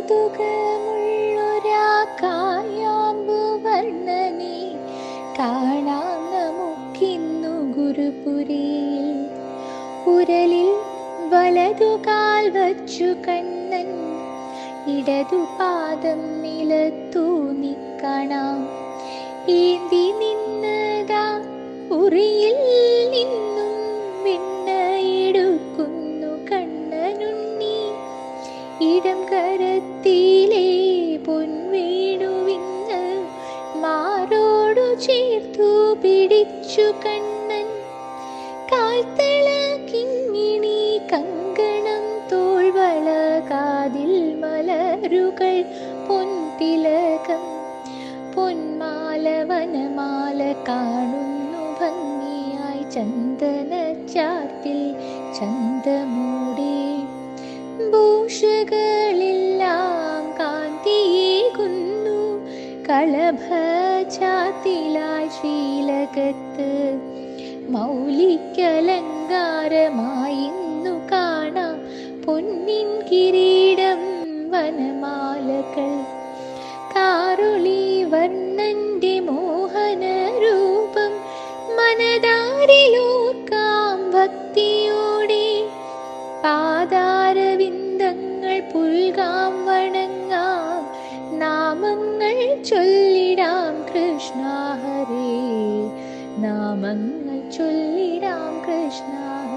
കൗതുകമുള്ളൊരാ കായാമ്പു വർണനെ കാണാം നമുക്കിന്നു ഗുരുപുരിയിൽ. ഉരലിൽ വലതുകാൽ വച്ചു കണ്ണൻ ഇടതു പാദം നിലത്തു നിക്കണം ഏന്തി നിന്നതാ ഉറിയിൽ ഇടം കരത്തിലെ പൊൻവേണുവിന്ന് മാറോടു ചേർത്തു പിടിച്ചു കണ്ണൻ. കാൽത്തള കിങ്ങിണി കങ്കണം തോൾവള കാതിൽ മലരുകൾ പൊൻതിലകം പൊന്മാല വനമാല കാണുന്നു ഭംഗിയായി ചന്ദന ചാർത്തിൽ ചന്തമൂടി ഭൂഷകളെല്ലാം കാന്തിയേകുന്നു കളഭചാത്തിലായി ശീലകത്ത് ശ്രീലകത്ത് മൗലിക്കലങ്കാരമായി ഇന്നു കാണാം. പൊന്നിൻ കിരീടം വനമാലകൾ. കാറുളി വർണന്റെ മോഹന രൂപം. മനതാരിലോർക്കാം ഭക്തിയോടെ ചൊല്ലിടാം കൃഷ്ണ ഹരേ നാമങ്ങൾ ചൊല്ലിടാം കൃഷ്ണ ഹരേ